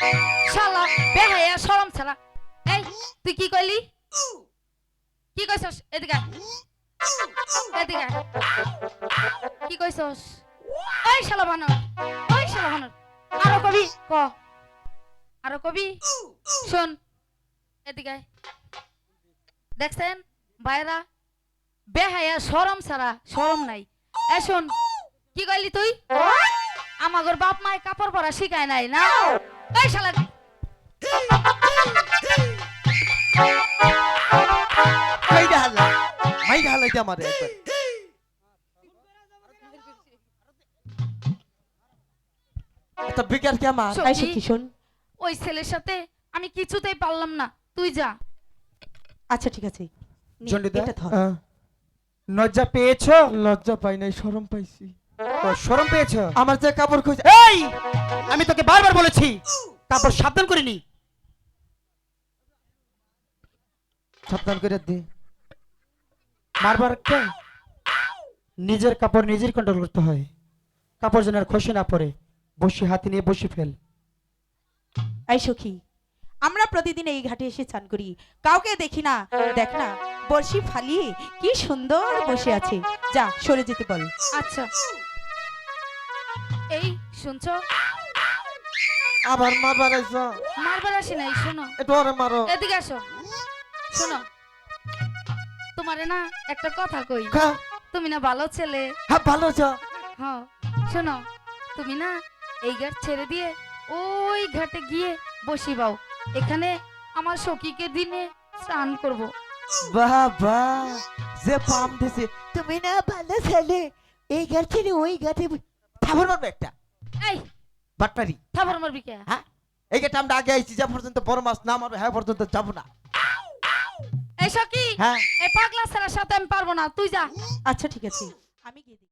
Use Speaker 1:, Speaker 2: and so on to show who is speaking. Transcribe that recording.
Speaker 1: শালা বেহায়া শরম ছাড়া এই, তুই কি কইলি? কি কইছস? এদিকে এদিকে কি কইছস? ওই শালা বানর, ওই শালা বানর। আরও কবি? ক। আরও কবি? শোন, এদিকে দেখছেন? বাইরা বেহায়া শরম ছাড়া শরম নাই। এ শোন, কি কইলি তুই? আমাগর বাপ মায় কাপড় পরা শিখায় নাই, না? এই শালা।
Speaker 2: মাইরা হালা মাইরা হালাই দে আমারে একবার। বিকার কি
Speaker 1: ওই ছেলের সাথে আমি কিছুতেই পারলাম না। তুই যা।
Speaker 3: আচ্ছা ঠিক আছে। নে,
Speaker 4: জন্ডিদা?
Speaker 3: এটা ধর।
Speaker 2: আহ,
Speaker 4: লজ্জা পেয়েছ?
Speaker 2: লজ্জা পাই নাই শরম পাইছি।
Speaker 4: শরম পেয়েছ?
Speaker 2: আমার যে কাপড় খুঁজে
Speaker 4: এই! আমি তোকে বারবার বলেছি তারপর সাবধান করিনি
Speaker 2: সাবধান করে দে।
Speaker 4: মারবার কে? নিজের কাপড় নিজের কন্ট্রোল করতে হয়। কাপড় যেন আর খসে না পড়ে বসে হাতে নিয়ে বসে ফেল।
Speaker 3: এই সখী আমরা প্রতিদিন এই ঘাটে এসে চান করি। কাউকে দেখি না দেখ না বর্ষি ফালিয়ে কি সুন্দর বসে আছে। যা সরে যেতে বল।
Speaker 1: আচ্ছা। এই শুনছো?
Speaker 2: আবার মারবার আইছ?
Speaker 1: মারবার আসি নাই শোনো।
Speaker 2: একটু আরে মারো।
Speaker 1: এদিকে আসো। শোনো তোমারে না একটা কথা কই। তুমি না ভালো ছেলে।
Speaker 2: হ্যাঁ ভালো আছো?
Speaker 1: হ্যাঁ শোনো তুমি না এই ঘাট ছেড়ে দিয়ে ওই ঘাটে গিয়ে বসিবাও। এখানে আমার সখীকে দিনে স্নান করব।
Speaker 2: বাবা যে পাম দিছে। তুমি না ভালো ছেলে। এই গাছ ছেড়ে ওই গাছে থাবর মারবে একটা?
Speaker 1: এই।
Speaker 2: বাটপারি।
Speaker 1: থাপর মারবি কে?
Speaker 2: হ্যাঁ? এই গেটা আমরা আগে আইছি যা পর্যন্ত বড় মাছ না মারবে হ্যাঁ পর্যন্ত যাব না।
Speaker 1: এই সকি
Speaker 2: হ্যাঁ।
Speaker 1: এই পাগলা ছেলের সাথে আমি পারব না তুই যা।
Speaker 3: আচ্ছা ঠিক আছে। আমি গিয়ে।